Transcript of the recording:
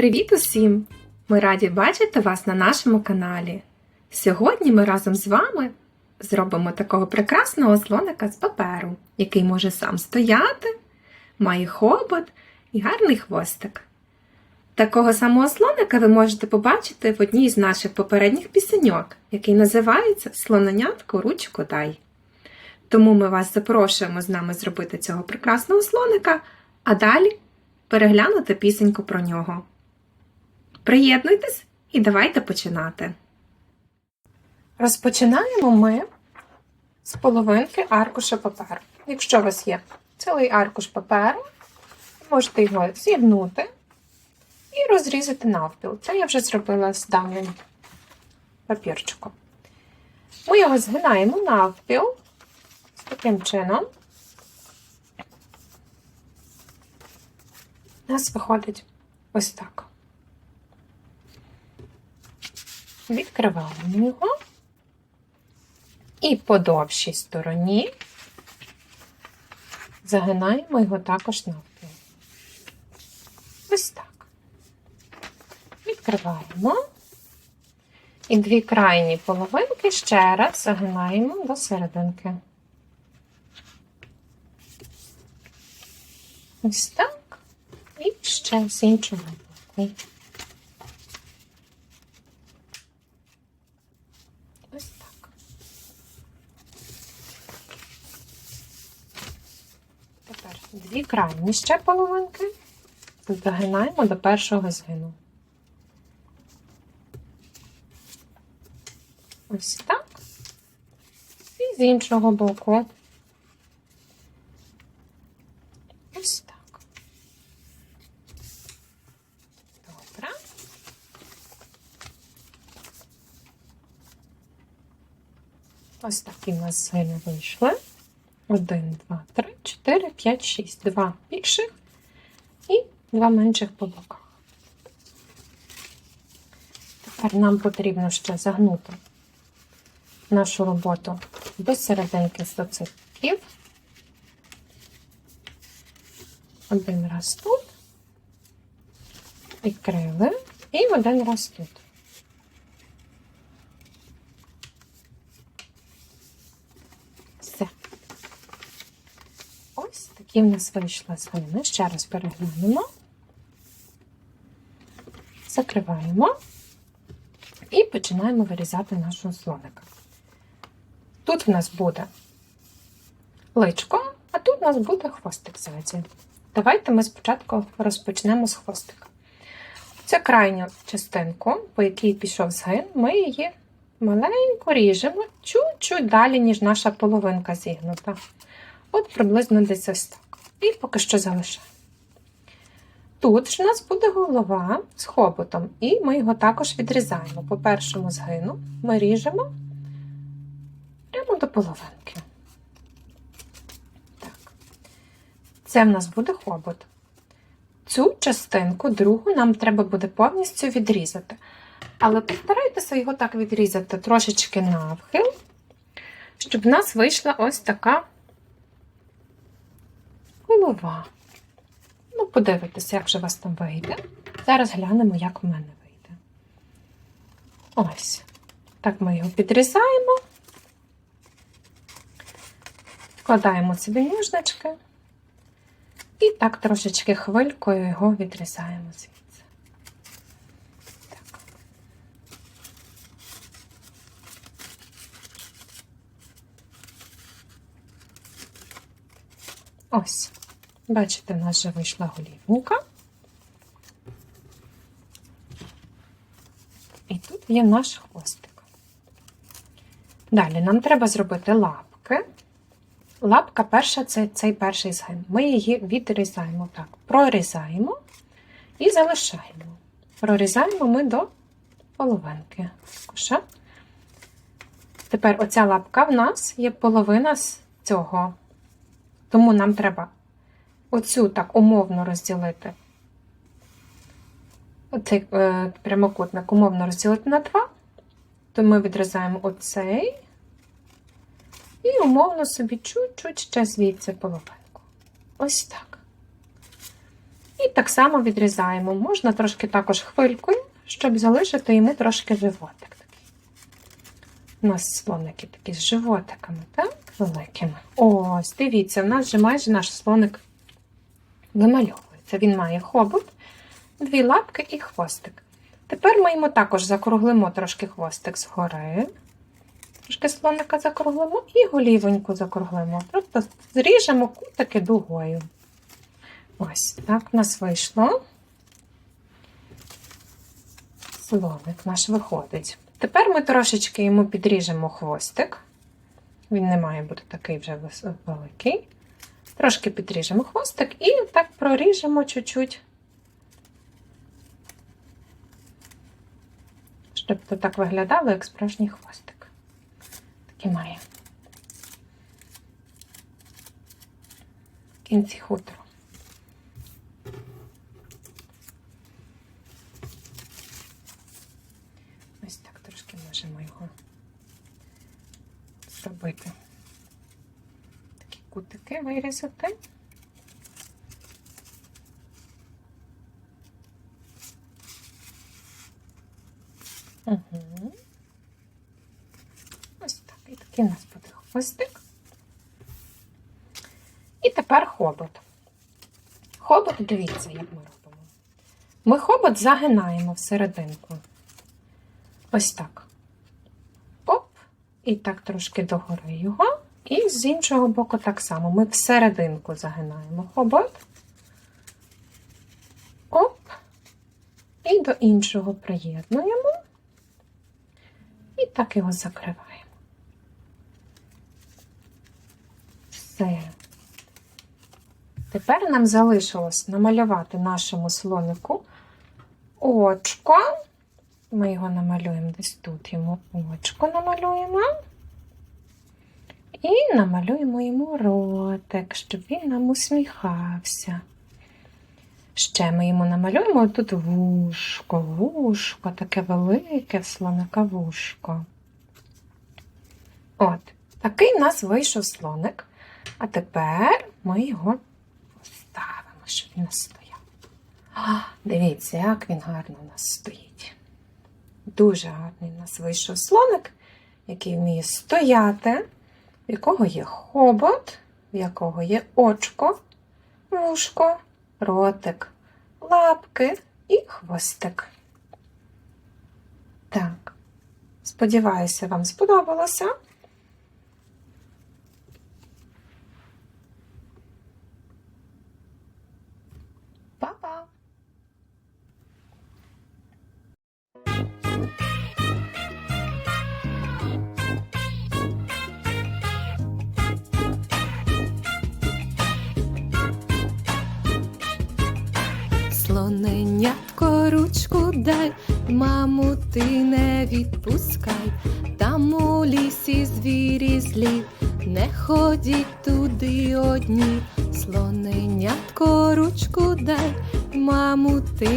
Привіт усім! Ми раді бачити вас на нашому каналі. Сьогодні ми разом з вами зробимо такого прекрасного слоника з паперу, який може сам стояти, має хобот і гарний хвостик. Такого самого слоника ви можете побачити в одній з наших попередніх пісеньок, який називається Слоненятко ручку дай. Тому ми вас запрошуємо з нами зробити цього прекрасного слоника, а далі переглянути пісеньку про нього. Приєднуйтесь і давайте починати. Розпочинаємо ми з половинки аркуша паперу. Якщо у вас є цілий аркуш паперу, можете його з'єднути і розрізати навпіл. Це я вже зробила з давнім папірчиком. Ми його згинаємо навпіл з таким чином. У нас виходить ось так. Відкриваємо його і по довшій стороні загинаємо його також навпіл. Ось так. Відкриваємо. І дві крайні половинки ще раз загинаємо до серединки. Ось так. І ще з іншого боку. Ось так. Тепер дві крайні ще половинки загинаємо до першого згину. Ось так. І з іншого боку. Ось так. Добре. Ось такі в нас згини вийшли. Один, два, три, чотири, п'ять, шість. Два більших і два менших по боках. Тепер нам потрібно ще загнути нашу роботу до серединки социків. Один раз тут, відкрили, і один раз тут. Все. Такі в нас вийшли згини. Ще раз переглянемо. Закриваємо і починаємо вирізати нашого слоника. Тут в нас буде личко, а тут у нас буде хвостик ззаді. Давайте ми спочатку розпочнемо з хвостика. Цю крайню частинку, по якій пішов згин, ми її маленько ріжемо чуть-чуть далі, ніж наша половинка зігнута. От приблизно десь ось так. І поки що залишаємо. Тут ж у нас буде голова з хоботом, і ми його також відрізаємо. По першому згину ми ріжемо прямо до половинки. Так. Це в нас буде хобот. Цю частинку, другу, нам треба буде повністю відрізати. Але постарайтеся його так відрізати трошечки навхил, щоб в нас вийшла ось така голова. Ну, подивитися, як же у вас там вийде. Зараз глянемо, як в мене вийде. Ось. Так ми його підрізаємо. Вкладаємо собі ножнички. І так трошечки хвилькою його відрізаємо звідси. Так. Ось. Бачите, в нас вже вийшла голівника. І тут є наш хвостик. Далі нам треба зробити лапки. Лапка перша це цей перший згин. Ми її відрізаємо так, прорізаємо і залишаємо. Прорізаємо ми до половинки. Коша. Тепер оця лапка в нас є половина з цього. Тому нам треба оцю так умовно розділити. Оцей е, прямокутник умовно розділити на два, то ми відрізаємо оцей і умовно собі чуть-чуть ще звідси половинку. Ось так. І так само відрізаємо. Можна трошки також хвилькою, щоб залишити йому трошки животик. такий. У нас слоники такі з животиками, так? Великими. Ось, дивіться, у нас вже майже наш слоник вимальовується. Він має хобот, дві лапки і хвостик. Тепер ми йому також закруглимо трошки хвостик згори. Трошки слоника закруглимо і голівоньку закруглимо. Просто зріжемо кутики дугою. Ось так в нас вийшло. Слоник наш виходить. Тепер ми трошечки йому підріжемо хвостик. Він не має бути такий вже великий. Трошки підріжемо хвостик і так проріжемо чуть-чуть. Щоб це так виглядало, як справжній хвостик. Такий має. В кінці хутору. Ось так трошки можемо його зробити. Кутики вирізати. Угу. Ось так. І такий у нас буде хвостик. І тепер хобот. Хобот, дивіться, як ми робимо. Ми хобот загинаємо всерединку. Ось так. Оп. І так трошки догори його. І з іншого боку так само. Ми всерединку загинаємо хобот. Оп. І до іншого приєднуємо. І так його закриваємо. Все. Тепер нам залишилось намалювати нашому слонику очко. Ми його намалюємо десь тут йому очко намалюємо. І намалюємо йому ротик, щоб він нам усміхався. Ще ми йому намалюємо тут вушко, вушко, таке велике слоника вушко. От, такий в нас вийшов слоник. А тепер ми його поставимо, щоб він стояв. А, дивіться, як він гарно у нас стоїть. Дуже гарний у нас вийшов слоник, який вміє стояти, в якого є хобот, в якого є очко, вушко, ротик, лапки і хвостик. Так, сподіваюся, вам сподобалося. Слоненятко ручку дай, маму ти не відпускай, там у лісі звірі злі, не ходіть туди одні, слоненятко ручку дай, маму ти